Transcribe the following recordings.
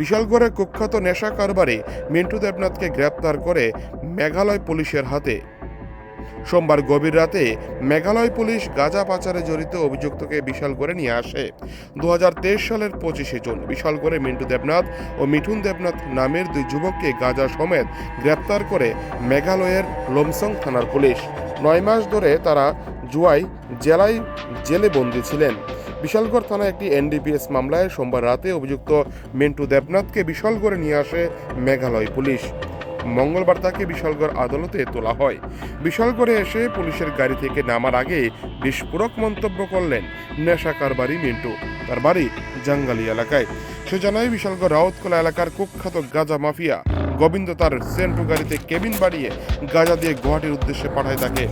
বিশালগড়ে কুখ্যাত নেশা কারবারে মিন্টু দেবনাথকে গ্রেপ্তার করে মেঘালয় পুলিশের হাতে। সোমবার গভীর রাতে মেঘালয় পুলিশ গাঁজা পাচারে জড়িত অভিযুক্তকে বিশালগড়ে নিয়ে আসে। দু হাজার তেইশ সালের পঁচিশে জুন বিশালগড়ে মিন্টু দেবনাথ ও মিঠুন দেবনাথ নামের দুই যুবককে গাঁজা সমেত গ্রেপ্তার করে মেঘালয়ের লোমসং থানার পুলিশ। নয় মাস ধরে তারা জুয়াই জেলায় জেলে বন্দী ছিলেন। বিশালগড় থানায় একটি এনডিপিএস মামলায় সোমবার রাতে অভিযুক্ত মিন্টু দেবনাথকে বিশালগড়ে নিয়ে আসে মেঘালয় পুলিশ। মঙ্গলবার তাকে বিশালগড় আদালতে তোলা হয়। বিশালগড়ে এসে পুলিশের গাড়ি থেকে নামার আগে বিস্ফোরক মন্তব্য করলেন নেশা কারবারি মিন্টু। তার বাড়ি জাঙ্গালি এলাকায়। সে জানায়, বিশালগড় রাউতকলা এলাকার কুখ্যাত গাজা মাফিয়া গোবিন্দ তার সেন্টু গাড়িতে কেবিন বাড়িয়ে গাজা দিয়ে গুয়াহাটির উদ্দেশ্যে পাঠায় তাকে।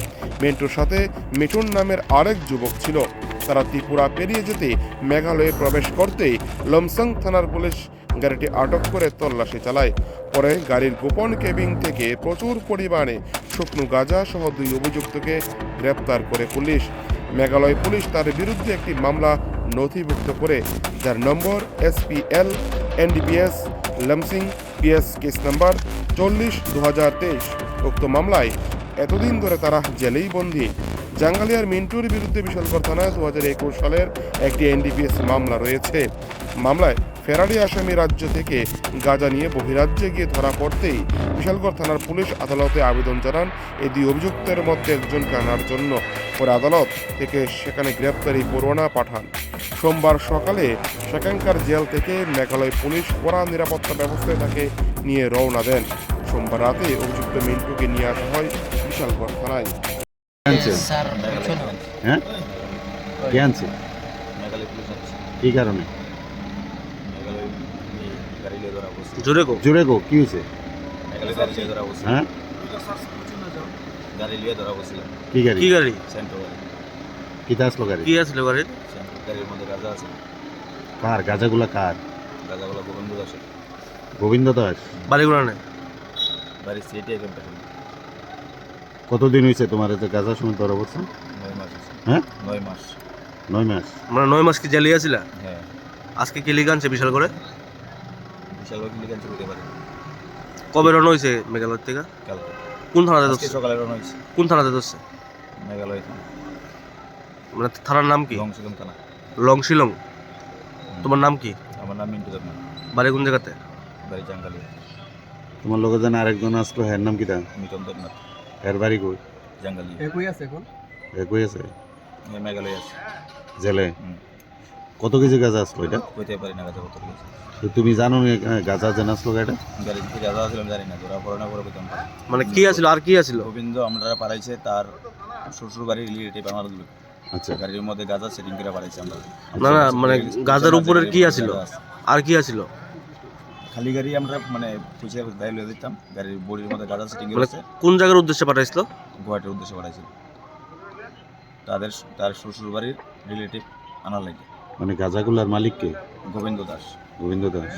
মিন্টুর সাথে মিঠুন নামের আরেক যুবক ছিল। তারা ত্রিপুরা পেরিয়ে যেতে মেঘালয়ে প্রবেশ করতেই লমসং থানার পুলিশ গাড়িটি আটক করে তল্লাশি চালায়। পরে গাড়ির গোপন কেবিং থেকে প্রচুর পরিমাণে শুকনো গাঁজা সহ দুই অভিযুক্তকে গ্রেপ্তার করে পুলিশ। মেঘালয় পুলিশ তার বিরুদ্ধে একটি মামলা নথিভুক্ত করে, যার নম্বর SPL, NDPS, Lamsing, PS case নম্বর চল্লিশ দু উক্ত মামলায় এতদিন ধরে তারা জেলেই বন্দী। জাঙ্গালিয়ার মিন্টুর বিরুদ্ধে বিশালগড় থানায় দু হাজার একুশ সালের একটি এনডিপিএস মামলা রয়েছে। মামলায় ফেরারি আসামি রাজ্য থেকে গাঁজা নিয়ে বহিরাজ্যে গিয়ে ধরা পড়তেই বিশালগড় থানার পুলিশ আদালতে আবেদন জানান। এই দুই অভিযুক্তের মধ্যে একজনকে আনার জন্য পরে আদালত থেকে সেখানে গ্রেপ্তারি পরোয়ানা পাঠান। সোমবার সকালে সেখানকার জেল থেকে মেঘালয় পুলিশ কড়া নিরাপত্তা ব্যবস্থায় তাকে নিয়ে রওনা দেন। সোমবার রাতে অভিযুক্ত মিন্টুকে নিয়ে আসা হয় বিশালগড় থানায় হ্যাঁ? কে আনছে কি কারণে? জোরে জোরে হয়েছে? হ্যাঁ? গাড়ি লিয়ে ধরা বসছিল কি গাড়ি? কি গাড়ি? সেন্ট্রো গাড়ি। কিতা আসলো গাড়ি? কি আসলে গাড়ির মধ্যে গাঁজা আছে। কার? গাজাগুলা কার? গাঁজাগুলো গোবিন্দ আছে গোবিন্দ দাস? বাড়িগুলো নেই? বাড়ি সিটি কতদিন হয়েছে তোমার এতে গাজা সময় ধরা পড়ছে নয় মাস আছে। হ্যাঁ? নয় মাস। নয় মাস? মানে নয় মাস কি জ্বালিয়ে আছিল? হ্যাঁ। আজকে কি লিগানছে বিশাল করে? বিশাল বড় কিলিকান চলতে পারে। কবে রওনা হয়েছে মেঘালয় থেকে? কালকে। কোন থানাতে ধরছে? সকালে রওনা হয়েছে। কোন থানাতে ধরছে? মেঘালয় মানে থানার নাম কি? লংসিদম থানা। লং শিলং তোমার নাম কি? আমার নাম মিন্টু দেবনা বাড়ি কোন জায়গাতে? বাড়ি জাঙ্গালি তোমার লোকের যেন আরেকজন আসলো হ্যার নাম কিতা মিটন দেবনাথ হ্যার বাড়ি কই? জাঙ্গালি। একই আছে এই মেঘালয় আছে। জেলে? কত কেজি গাজা আসলো এটা? কইতে পারি না গাঁজা কত গেছে তো তুমি জানো গাজা যেন আসলো থেকে গাঁজা আসলাম জানি না ধরা পড়ে না পেতাম মানে কি আছিল আর কি আছিল গোবিন্দ আমরা পাঠাইছে তার শ্বশুর বাড়ির রিলেটিভ আমার লোক আচ্ছা। গাড়ির মধ্যে গাঁজা সেটিং করে পাঠাইছে আমরা না না মানে গাজার উপরের কি আছিল আর কি আছিল খালি গাড়ি আমরা মানে পুষে দায় লয়ে দিতাম গাড়ির বডির মধ্যে গাঁজা সিটিং হয়েছে কোন জায়গার উদ্দেশ্যে পাঠাইছিল? গুয়াহাটির উদ্দেশ্যে পাঠাইছিল। তাদের তার শ্বশুর বাড়ির রিলেটিভ আনা লাগে। মানে গাজাগুলার মালিক কে গোবিন্দ দাস। গোবিন্দ দাস।